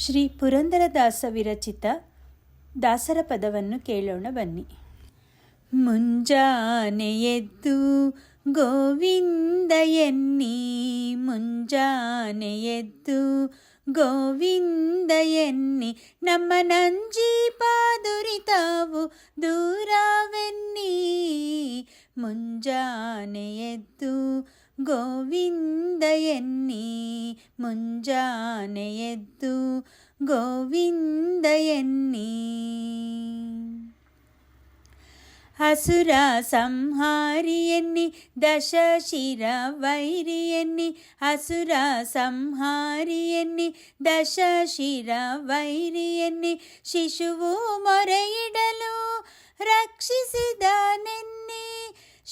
ಶ್ರೀ ಪುರಂದರದಾಸ ವಿರಚಿತ ದಾಸರ ಪದವನ್ನು ಕೇಳೋಣ ಬನ್ನಿ ಮುಂಜಾನೆ ಎದ್ದು ಗೋವಿಂದ ಎನ್ನಿ ಮುಂಜಾನೆ ಎದ್ದು ಗೋವಿಂದ ಎನ್ನಿ ನಮ್ಮ ನಂಜೀಪಾದುರಿತಾವು ದೂರವೆನ್ನಿ ಮುಂಜಾನೆ ಎದ್ದು ಗೋವಿಂದ ಎನ್ನಿ ಮುಂಜಾನೆ ಎದ್ದು ಗೋವಿಂದ ಎನ್ನಿ ಅಸುರ ಸಂಹಾರಿಯನ್ನಿ ದಶಶಿರ ವೈರಿಯನ್ನಿ ಅಸುರ ಸಂಹಾರಿಯನ್ನಿ ದಶಶಿರ ವೈರಿಯನ್ನಿ ಶಿಶುವು ಮೊರೆಯಿಡಲು ರಕ್ಷಿಸಿದನೆನ್ನಿ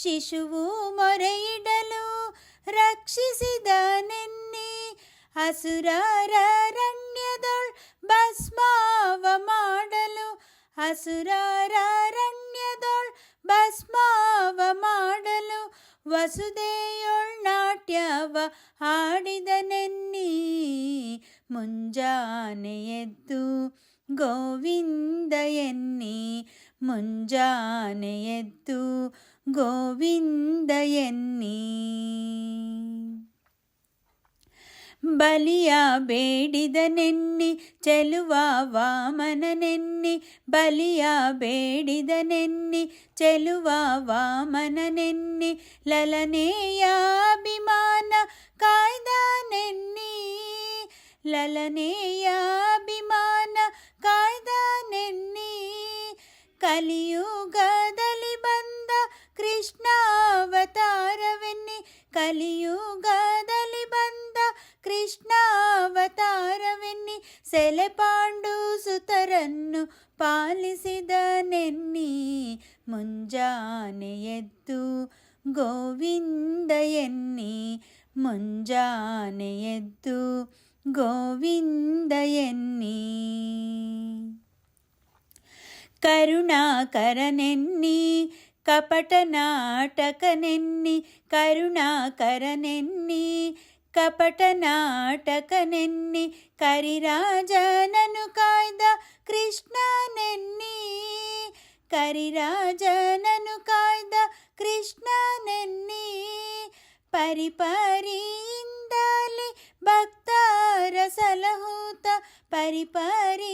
ಶಿಶುವು ಮೊರೆಯಿಡಲು ರಕ್ಷಿಸಿದ ರಕ್ಷಿಸಿದನೆನ್ನಿ ಹಸುರಾರಣ್ಯದೊಳ್ ಭಸ್ಮಾವ ಮಾಡಲು ಹಸುರಾರಣ್ಯದೊಳ್ ಭಸ್ಮಾವ ಮಾಡಲು ವಸುದೆಯೊಳ್ ನಾಟ್ಯವ ಹಾಡಿದನೆನ್ನಿ. ಮುಂಜಾನೆ ಎದ್ದು ಗೋವಿಂದ ಎನ್ನಿ ಮುಂಜಾನೆ ಎದ್ದು ಗೋವಿಂದ ಎನ್ನಿ ಬಲಿಯ ಬೇಡಿದನೆನ್ನಿ ಚೆಲುವ ವಾಮನನೆನ್ನಿ ಬಲಿಯ ಬೇಡಿದನೆನ್ನಿ ಚೆಲುವ ವಾಮನನೆನ್ನಿ ಲಲನೆಯ ಅಭಿಮಾನ ಕಾಯ್ದನೆನ್ನಿ ಲಲನೆಯ ಕಲಿಯುಗದಲ್ಲಿ ಬಂದ ಕೃಷ್ಣಾವತಾರವೆನ್ನಿ ಕಲಿಯುಗದಲ್ಲಿ ಬಂದ ಕೃಷ್ಣಾವತಾರವೆನ್ನಿ ಸೆಲೆಪಾಂಡು ಸುತರನ್ನು ಪಾಲಿಸಿದನೆನ್ನಿ ಮುಂಜಾನೆ ಎದ್ದು ಗೋವಿಂದ ಎನ್ನಿ ಮುಂಜಾನೆ ಎದ್ದು ಗೋವಿಂದ ಎನ್ನಿ ಕರುಣಾಕರನೆನ್ನಿ ಕಪಟ ನಾಟಕನೆನ್ನಿ ಕರುಣಾಕರನೆನ್ನಿ ಕಪಟ ನಾಟಕನೆನ್ನಿ ಕರಿರಾಜನನು ಕಾಯ್ದ ಕೃಷ್ಣನೆನ್ನಿ ಕರಿರಾಜನನು ಕಾಯ್ದ ಕೃಷ್ಣನೆನ್ನಿ ಪರಿಪರಿಯಿಂದಲಿ ಭಕ್ತರ ಸಲಹೂತ ಪರಿಪರಿಯಿಂದಲಿ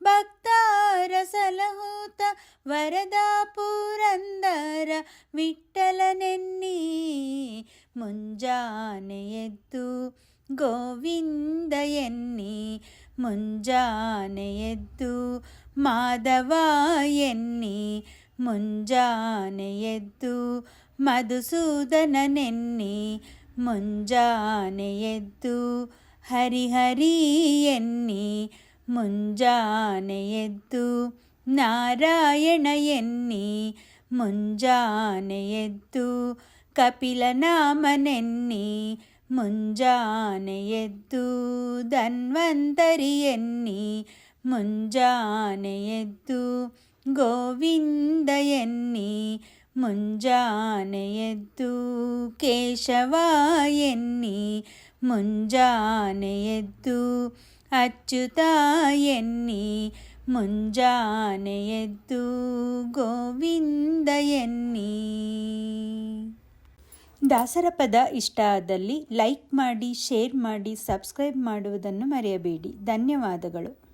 ಭಕ್ತರ ಸಲಹೂತ ವರದ ಪುರಂದರ ವಿಠಲನೆನ್ನಿ ಮುಂಜಾನೆ ಎದ್ದು ಗೋವಿಂದ ಎನ್ನಿ ಮುಂಜಾನೆ ಎದ್ದು ಮಾಧವ ಎನ್ನಿ ಮುಂಜಾನೆ ಎದ್ದು ಮಧುಸೂದನನೆನ್ನಿ ಮುಂಜಾನೆ ಎದ್ದು ಹರಿಹರಿ ಎನ್ನಿ ಮುಂಜಾನೆ ಎದ್ದು ನಾರಾಯಣ ಎನ್ನಿ ಮುಂಜಾನೆ ಎದ್ದು ಕಪಿಲನಾಮನೆನ್ನಿ ಮುಂಜಾನೆ ಎದ್ದು ಧನ್ವಂತರಿ ಎನ್ನಿ ಮುಂಜಾನೆ ಎದ್ದು ಗೋವಿಂದ ಎನ್ನಿ ಮುಂಜಾನೆ ಎದ್ದು ಕೇಶವ ಎನ್ನಿ ಮುಂಜಾನೆ ಎದ್ದು ಅಚ್ಯುತ ಎನ್ನಿ ಮುಂಜಾನೆ ಎದ್ದು ಗೋವಿಂದ ಎನ್ನಿ. ದಾಸರ ಪದ ಇಷ್ಟ ಆದಲ್ಲಿ ಲೈಕ್ ಮಾಡಿ, ಶೇರ್ ಮಾಡಿ, ಸಬ್ಸ್ಕ್ರೈಬ್ ಮಾಡುವುದನ್ನು ಮರೆಯಬೇಡಿ. ಧನ್ಯವಾದಗಳು.